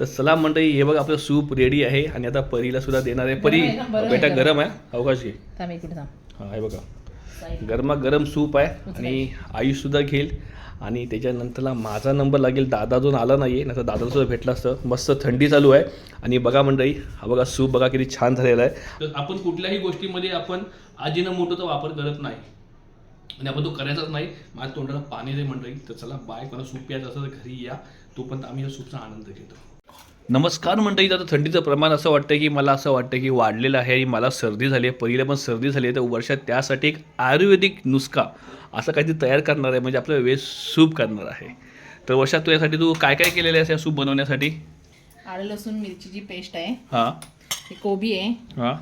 तर चला मंडळी हे बघ आपलं सूप रेडी आहे आणि आता परीला सुद्धा देणार आहे. परी आहे बेटा आहे? गरम आहे अवकाश घे. हा हे बघा. गरमा गरम सूप आहे आणि आई सुद्धा घेईल. आणि त्याच्यानंतरला माझा नंबर लागेल दादा अजून आला नाही नाही तर दादाला सुद्धा भेटला असतं. मस्त थंडी चालू आहे. आणि बघा मंडळी हा बघा सूप बघा किती छान झालेला आहे. तर आपण कुठल्याही गोष्टीमध्ये आपण आजीनं मोठोचा वापर करत नाही. आणि आपण तो करायचाच नाही. माझ्या तोंडाला पाणी दे मंडळी. तर चला बाय मला सूप प्यायचं असं तर घरी या. तोपर्यंत आम्ही या सूपचा आनंद घेतो. नमस्कार मंडळी आता थंडीचं प्रमाण असं वाटतं की मला असं वाटतं की वाढलेलं आहे आणि मला सर्दी झाली आहे. पहिल्या पण सर्दी झाली आहे तर वर्षात त्यासाठी एक आयुर्वेदिक नुसका असं काहीतरी तयार करणार आहे म्हणजे आपलं वेस्ट सूप करणार आहे. तर वर्षात तू यासाठी तू काय काय केलेलं आहे या सूप बनवण्यासाठी? आलं लसूण मिरचीची पेस्ट आहे. हां. हे कोबी आहे. हां.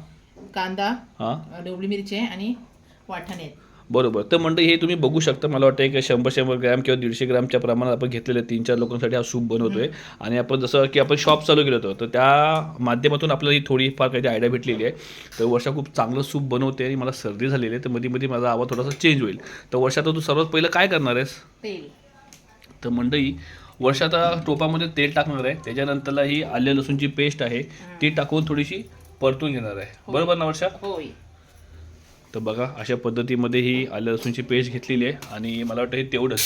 कांदा हां. ढोबळी मिरची आहे आणि वाटाणे आहेत बरोबर. तर मंडळी हे तुम्ही बघू शकता. मला वाटतं की शंभर शंभर ग्रॅम किंवा दीडशे ग्रॅमच्या प्रमाणात आपण घेतलेले तीन चार लोकांसाठी हा सूप बनवतोय. आणि आपण जसं की आपण शॉप चालू केलं होतं तर त्या माध्यमातून आपल्याला ही थोडीफार काही आयडिया भेटलेली आहे. तर वर्षा खूप चांगलं सूप बनवते आणि मला सर्दी झालेली आहे तर मध्ये मध्ये माझा आवाज थोडासा चेंज होईल. तर वर्षात तू सर्वात पहिलं काय करणार आहेस? तर मंडळी वर्षात टोपामध्ये तेल टाकणार आहे. त्याच्यानंतरला ही आले लसूणची पेस्ट आहे ती टाकून थोडीशी परतून घेणार आहे. बरोबर ना वर्षा? होय. तर बघा अशा पद्धतीमध्ये ही आलं लसूणची पेस्ट घेतलेली आहे आणि मला वाटतं हे तेवढंच.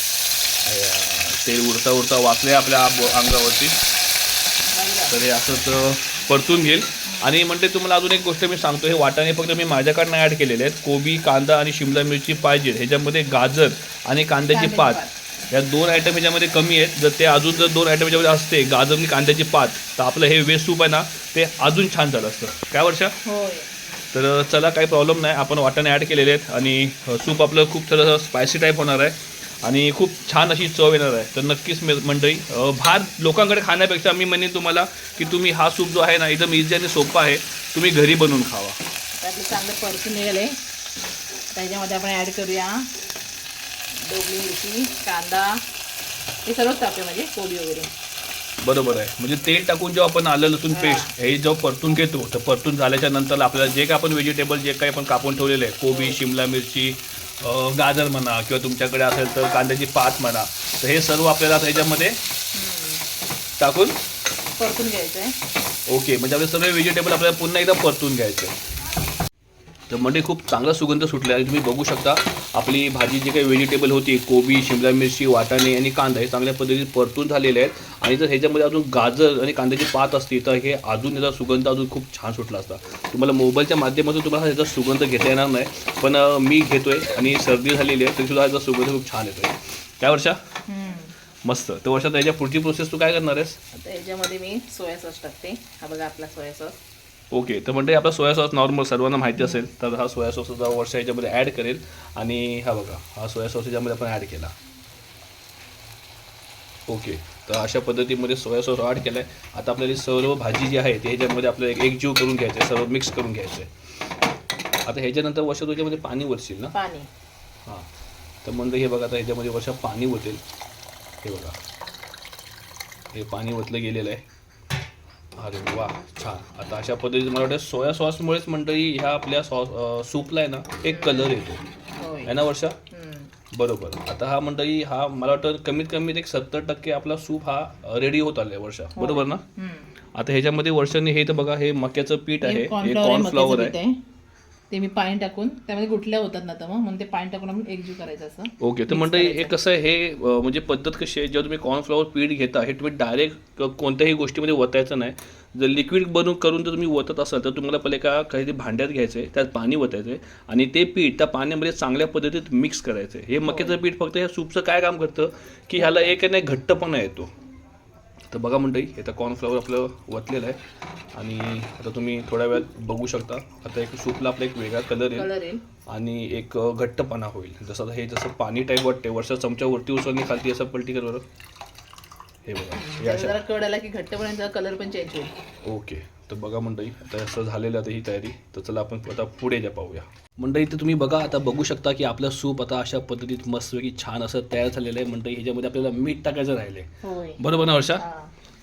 तेल उडता उडता वाचले आपल्या अंगावरती. तर हे असंच परतून घेईल. आणि म्हणते तुम्हाला अजून एक गोष्ट मी सांगतो हे वाटाणे फक्त मी माझ्याकडनं ॲड केलेले आहेत. कोबी कांदा आणि शिमला मिरची पाहिजे. ह्याच्यामध्ये गाजर आणि कांद्याची पात. या दोन आयटम ह्याच्यामध्ये कमी आहेत. जर ते अजून जर दोन आयटम ह्याच्यामध्ये असते गाजर आणि कांद्याची पात तर आपलं हे वेस्ट सूप आहे ना ते अजून छान झालं असतं. काय वर्षा? तर चला काही प्रॉब्लेम नाही. आपण वाटाणे ॲड केलेले आहेत आणि सूप आपलं खूप थोडंसं स्पायसी टाईप होणार आहे. आणि खूप छान अशी चव येणार आहे. तर नक्कीच मंडळी भात लोकांकडे खाण्यापेक्षा मी म्हणेन तुम्हाला की तुम्ही हा सूप जो आहे ना एकदम इझी आणि सोपा आहे. तुम्ही घरी बनवून खावा. तर चांगलं परतून निघाले. त्याच्यामध्ये आपण ॲड करूया डोबली मिरची कांदा हे सर्वच टाकूया म्हणजे कोबी वगैरे. बरोबर आहे. म्हणजे तेल टाकून जेव्हा आपण आलं लसूण पेस्ट हे जेव्हा परतून घेतो तर परतून झाल्याच्यानंतर आपल्याला जे काय आपण व्हेजिटेबल जे काही आपण कापून ठेवलेलं आहे कोबी शिमला मिरची गाजर म्हणा किंवा तुमच्याकडे असेल तर कांद्याची पात म्हणा तर हे सर्व आपल्याला त्याच्यामध्ये टाकून परतून घ्यायचं आहे ओके. म्हणजे आपले सगळे व्हेजिटेबल आपल्याला पुन्हा एकदा परतून घ्यायचे. तर म्हणजे खूप चांगला सुगंध सुटला आहे. तुम्ही बघू शकता आपली भाजी जी काही व्हेजिटेबल होती कोबी शिमला मिरची वाटाणे आणि कांदा हे चांगल्या पद्धतीने परतून झालेले आहेत. आणि जर ह्याच्यामध्ये अजून गाजर आणि कांद्याची पात असती तर हे अजून याचा सुगंध अजून खूप छान सुटला असता. तुम्हाला मोबाईलच्या माध्यमातून तुम्हाला ह्याचा सुगंध घेता येणार नाही. पण मी घेतोय आणि सर्दी झालेली आहे तरीसुद्धा ह्याचा सुगंध खूप छान येतोय. काय वर्षा. मस्त. तर वर्षात याच्या पुढची प्रोसेस तू काय करणार आहेस? याच्यामध्ये मी सोया सॉस टाकते. हा बघा आपला सोया सॉस. ओके तर म्हणजे आपला सोया सॉस नॉर्मल सर्वांना माहिती असेल तर हा सोया सॉस सुद्धा वर्षा याच्यामध्ये ॲड करेल. आणि हा बघा हा सोया सॉस याच्यामध्ये आपण ॲड केला. ओके तर अशा पद्धतीमध्ये सोया सॉस ॲड केला आहे आता आपल्याला सर्व भाजी जी आहे ती ह्याच्यामध्ये आपल्याला एक एकजीव करून घ्यायचं आहे सर्व मिक्स करून घ्यायचं आहे आता ह्याच्यानंतर वर्षा तुझ्यामध्ये पाणी वरशील ना? पाणी. हां. तर म्हणजे हे बघा आता ह्याच्यामध्ये वर्षा पाणी ओतेल हे बघा. हे पाणी ओतलं गेलेलं आहे. अरे वा छान. आता अशा पद्धतीने मला वाटतं सोया सॉसमुळेच मंडळी ह्या आपल्या सॉस सूपला आहे ना एक कलर येतो. आहे ना वर्षा. बरोबर. आता हा मंडळी हा मला वाटतं कमीत कमी एक सत्तर टक्के आपला सूप हा रेडी होत आलाय वर्षा. बरोबर ना. आता ह्याच्यामध्ये वर्षाने हे तर बघा हे मक्याचं पीठ आहे हे हे कॉर्नफ्लॉवर आहे, ते मी पाणी टाकून त्यामध्ये गुठल्या होतात ना तर मग म्हणून ते पाणी टाकून आपण एकजीव करायचं असं. ओके तर मंडळी हे कसं आहे हे अं, म्हणजे पद्धत कशी आहे? जेव्हा तुम्ही कॉर्नफ्लॉवर पीठ घेता हे तुम्ही डायरेक्ट कोणत्याही गोष्टीमध्ये ओतायचं नाही. जर लिक्विड बनवून करून जर तुम्ही ओतत असाल तर तुम्हाला पहिले का काहीतरी भांड्यात घ्यायचं आहे त्यात पाणी ओतायचं आहे आणि ते पीठ त्या पाण्यामध्ये चांगल्या पद्धतीत मिक्स करायचं आहे हे मक्याचं पीठ फक्त ह्या सूपचं काय काम करतं? की ह्याला एक आहे ना घट्टपणा येतो. तर बघा मंडळी आता कॉर्नफ्लॉवर आपलं वतलेलं आहे. आणि आता तुम्ही थोड्या वेळात बघू शकता. आता एक सूपला आपला एक वेगळा कलर येईल. आणि एक घट्टपणा होईल. जसं आता हे जसं पाणी टाईप वाटते वर्षा चमचा वरती उचलणी खालती असं पलटी कर हे बघा. हे अशा. की घट्टपणाचा कलर पण चेंज होईल. ओके. तर बघा मंडळी आता असं झालेलं आता ही तयारी. तर चला आपण आता पुढे जा पाहूया. मंडळी तर तुम्ही बघा आता बघू शकता की आपलं सूप आता अशा पद्धतीत मस्तपैकी छान असं तयार झालेलं आहे. मंडळी ह्याच्यामध्ये आपल्याला मीठ टाकायचं राहिले होय. बरोबर ना वर्षा.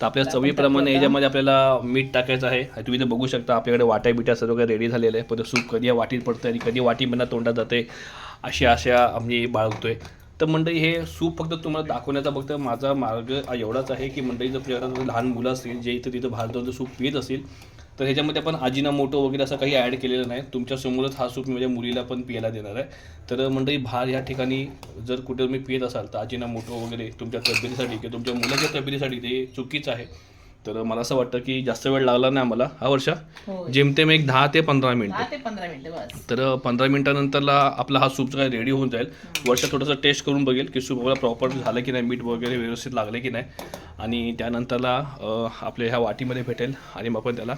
तर आपल्या चवीप्रमाणे. याच्यामध्ये आपल्याला मीठ टाकायचं आहे तुम्ही इथे बघू शकता आपल्याकडे वाट्या बिट्या सर्व काही रेडी झालेलं आहे पण ते सूप कधी या वाटीत पडतं आणि कधी वाटी मना तोंडात जाते अशी अशा आम्ही बाळगतोय तर मंडळी हे सूप फक्त तुम्हाला दाखवण्याचा फक्त माझा मार्ग एवढाच आहे की मंडळी जर लहान मुलं असतील जे इथं तिथं जर सूप पित असतील तर ह्याच्यामध्ये आपण आजीना मोठं वगैरे असं काही ॲड केलेलं नाही. तुमच्यासमोरच हा सूप माझ्या मुलीला पण पियाला देणार आहे. तर मंडळी बाहेर या ठिकाणी जर कुठे तुम्ही पित असाल तर आजीना मोठं वगैरे तुमच्या तब्येतीसाठी किंवा तुमच्या मुलाच्या तब्येतीसाठी ते चुकीचं आहे. तर मला असं वाटतं की जास्त वेळ लागला नाही आम्हाला. हा वर्षा? हो. जेमतेम एक दहा ते पंधरा मिनिटं. दहा ते पंधरा मिनिटं बस. तर पंधरा मिनिटानंतरला आपला हा सूप काय रेडी होऊन जाईल. वर्षा थोडंसं टेस्ट करून बघेल की सूप आपला प्रॉपर झालं की नाही मीठ वगैरे व्यवस्थित लागले की नाही. आणि त्यानंतरला आपल्या ह्या वाटीमध्ये भेटेल आणि मग आपण त्याला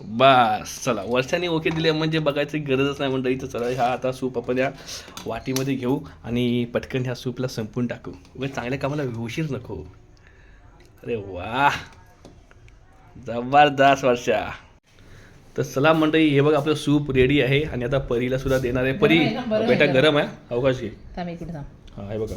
बस चला. वर्षाने ओके दिले म्हणजे बघायची गरजच नाही मंडळी तर चला ह्या आता सूप आपण या वाटीमध्ये घेऊ आणि पटकन ह्या सूपला संपून टाकू. उगाच चांगल्या कामाला उशीर नको. अरे वा जबरदस्त वर्षा. तर चला मंडळी हे बघ आपलं सूप रेडी आहे आणि आता परीला सुद्धा देणार आहे. परी बेटा गरम. आहे. अवकाश घे. हा हे बघा.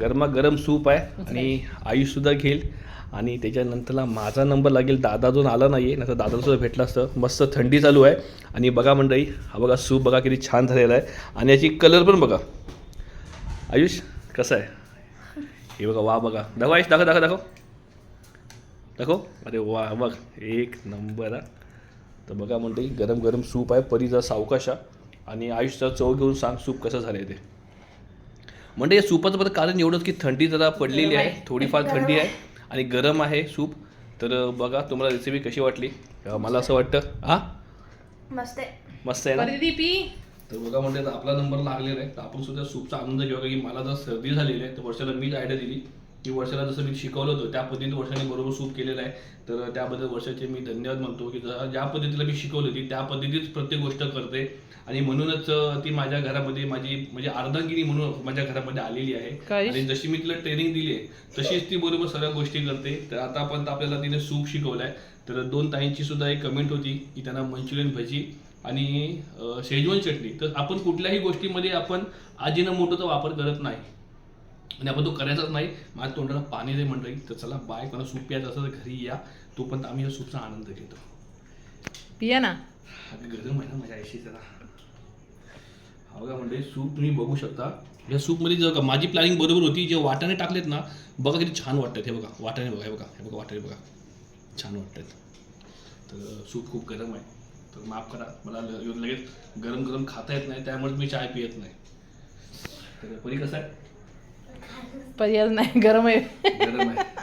गरमा गरम सूप आहे आणि आयुष सुद्धा घेईल. आणि त्याच्यानंतरला माझा नंबर लागेल दादा अजून आला नाही आहे तर दादाला सुद्धा भेटला असतं. मस्त थंडी चालू आहे. आणि बघा मंडळी हा बघा सूप बघा किती छान झालेला आहे. आणि याची कलर पण बघा. आयुष कसं आहे? हे बघा वा बघा. दाखव आयुष दाखव दाखव दाखव. दाखव. अरे वा बघ. एक नंबर हा. तर बघा मंडळी गरम गरम सूप आहे. परीचा सावकाशा आणि आयुषचा चव घेऊन सांग सूप कसं झालं ते. म्हणजे या सूपाचं बरं कारण एवढंच की थंडी जरा पडलेली आहे. थोडीफार थंडी आहे. आणि गरम आहे सूप. तर बघा तुम्हाला रेसिपी कशी वाटली? मला असं वाटतं. हा? मस्त आहे. मस्त आहे ना? तर बघा म्हणजे आता आपला नंबर लागलेला आहे. तर आपण सुद्धा सूपचा आनंद घेऊया की मला जर सर्दी झालेली आहे. तर वर्षाला मीच आयडिया दिली. की वर्षाला जसं मी शिकवलं होतं त्या पद्धतीने वर्षाने बरोबर सूप केलेलं आहे. तर त्याबद्दल वर्षाचे मी धन्यवाद मानतो की ज्या पद्धतीला मी शिकवली होती त्या पद्धतीच प्रत्येक गोष्ट करते. आणि म्हणूनच ती माझ्या घरामध्ये माझी म्हणजे अर्धांगिनी म्हणून माझ्या घरामध्ये आलेली आहे? आणि जशी मी तिला ट्रेनिंग दिली आहे तशीच ती बरोबर सर्व गोष्टी करते. तर आतापर्यंत आपल्याला तिने सूप शिकवलं आहे. तर दोन ताईंची सुद्धा एक कमेंट होती की त्यांना मंचुरियन भजी आणि शेजवान चटणी. तर आपण कुठल्याही गोष्टीमध्ये आपण आजीनं मोठोचा वापर करत नाही. आणि आपण तो करायचाच नाही. माझ्या तोंडाला पाणी दे मंडळी तर चला बाय कोणा सूप प्यायचं असं तर घरी या. तोपर्यंत आम्ही या सूपचा आनंद घेतो. पिया ना. गरम आहे ना माझ्या आईशी जरा. हा बघा म्हणजे सूप तुम्ही बघू शकता. या सूपमध्ये जर का माझी प्लॅनिंग बरोबर होती. जे वाटाणे टाकलेत ना बघा किती छान वाटतात. हे बघा वाटाणे बघा हे बघा हे बघा वाटाणे बघा. छान वाटतात. तर सूप खूप गरम आहे. तर माफ करा मला लगेच गरम गरम खाता येत नाही. त्यामुळे मी चाय पियत नाही. तर परी कसं आहे? परी आज नाही गरम आहे गरम आहे